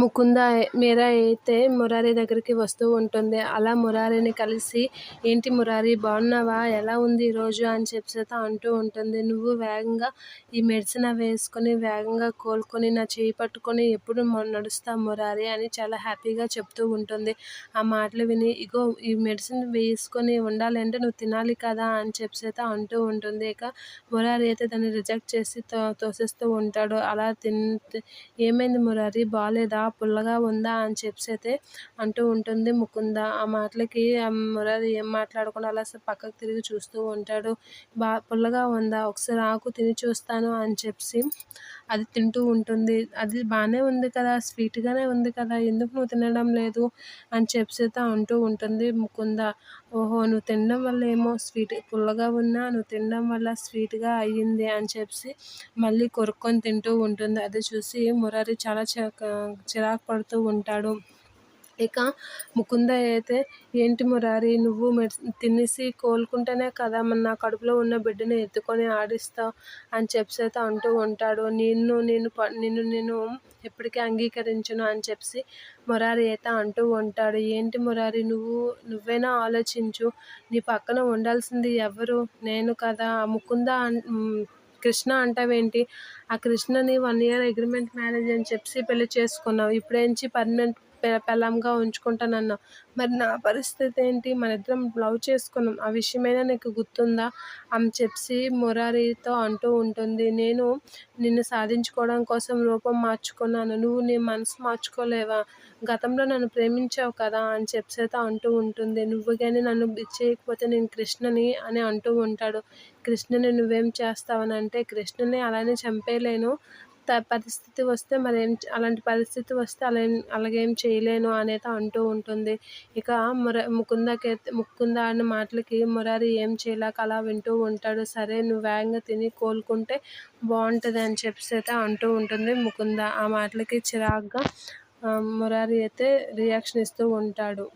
ముకుంద మీరా అయితే మురారి దగ్గరికి వస్తూ ఉంటుంది. అలా మురారిని కలిసి ఏంటి మురారి బాగున్నావా? ఎలా ఉంది ఈరోజు అని చెప్పేత అంటూ ఉంటుంది. నువ్వు వేగంగా ఈ మెడిసిన్ వేసుకొని వేగంగా కోలుకొని నా చేయి పట్టుకొని ఎప్పుడు నడుస్తావు మురారి? అని చాలా హ్యాపీగా చెప్తూ ఉంటుంది. ఆ మాటలు విని ఇగో ఈ మెడిసిన్ వేసుకొని ఉండాలంటే నువ్వు తినాలి కదా? అని చెప్పేత అంటూ ఉంటుంది. ఇక మురారి అయితే దాన్ని రిజెక్ట్ చేసి తో తోసేస్తూ ఉంటాడు. అలా తిన్ ఏమైంది మురారి? బాగాలేదా పుల్లగా ఉందా అని చెప్పి అయితే అంటూ ఉంటుంది. ముకుంద ఆ మాటలకి మురారి ఏం మాట్లాడకుండా అలా పక్కకు తిరిగి చూస్తూ ఉంటాడు. బా పుల్లగా ఉందా? ఒకసారి ఆకు తిని చూస్తాను అని చెప్పి అది తింటూ ఉంటుంది. అది బాగానే ఉంది కదా స్వీట్గానే ఉంది కదా ఎందుకు నువ్వు తినడం లేదు అని చెప్పి అంటూ ఉంటుంది ముకుంద. ఓహో నువ్వు తినడం వల్ల ఏమో స్వీట్ పుల్లగా ఉన్నా నువ్వు తినడం వల్ల స్వీట్గా అయ్యింది అని చెప్పి మళ్ళీ కొరుక్కొని తింటూ ఉంటుంది. అది చూసి మురారి చాలా చిరాకు పడుతూ ఉంటాడు. ఇక ముకుంద అయితే ఏంటి మురారి నువ్వు మెడిసిన్ తినేసి కోలుకుంటేనే కదా మన నా కడుపులో ఉన్న బిడ్డని ఎత్తుకొని ఆడిస్తావు అని చెప్పి అయితే అంటూ ఉంటాడు. నిన్ను నేను నిన్ను నేను ఎప్పటికీ అంగీకరించను అని చెప్పి మురారి అయితే అంటూ ఉంటాడు. ఏంటి మురారి నువ్వు నువ్వైనా ఆలోచించు. నీ పక్కన ఉండాల్సింది ఎవరు? నేను కదా. ముకుంద కృష్ణ అంటావేంటి? ఆ కృష్ణని వన్ ఇయర్ అగ్రిమెంట్ మ్యారేజ్ అని చెప్పి పెళ్ళి చేసుకున్నావు. ఇప్పుడేంచి పర్మనెంట్ పెళ్ళాంగా ఉంచుకుంటానన్నావు మరి నా పరిస్థితి ఏంటి? మన ఇద్దరం లవ్ చేసుకున్నాం. ఆ విషయమైనా నీకు గుర్తుందా? అని చెప్పి మురారితో అంటూ ఉంటుంది. నేను నిన్ను సాధించుకోవడం కోసం రూపం మార్చుకున్నాను. నువ్వు నీ మనసు మార్చుకోలేవా? గతంలో నన్ను ప్రేమించావు కదా అని చెప్పి అంటూ ఉంటుంది. నువ్వు కానీ నన్ను చేయకపోతే నేను కృష్ణని అని అంటూ ఉంటాడు. కృష్ణని నువ్వేం చేస్తావని అంటే కృష్ణని అలానే చంపేయలేను. పరిస్థితి వస్తే మరేం అలాంటి పరిస్థితి వస్తే అలా అలాగేం చేయలేను అనేది అంటూ ఉంటుంది. ఇక ముర ముకుందకి ముకుంద అన్న మాటలకి మురారి ఏం చేయలేక అలా వింటూ ఉంటాడు. సరే నువ్వు వేగంగా తిని కోలుకుంటే బాగుంటుంది అని చెప్పేసి అయితే అంటూ ఉంటుంది ముకుంద. ఆ మాటలకి చిరాగ్గా మురారి అయితే రియాక్షన్ ఇస్తూ ఉంటాడు.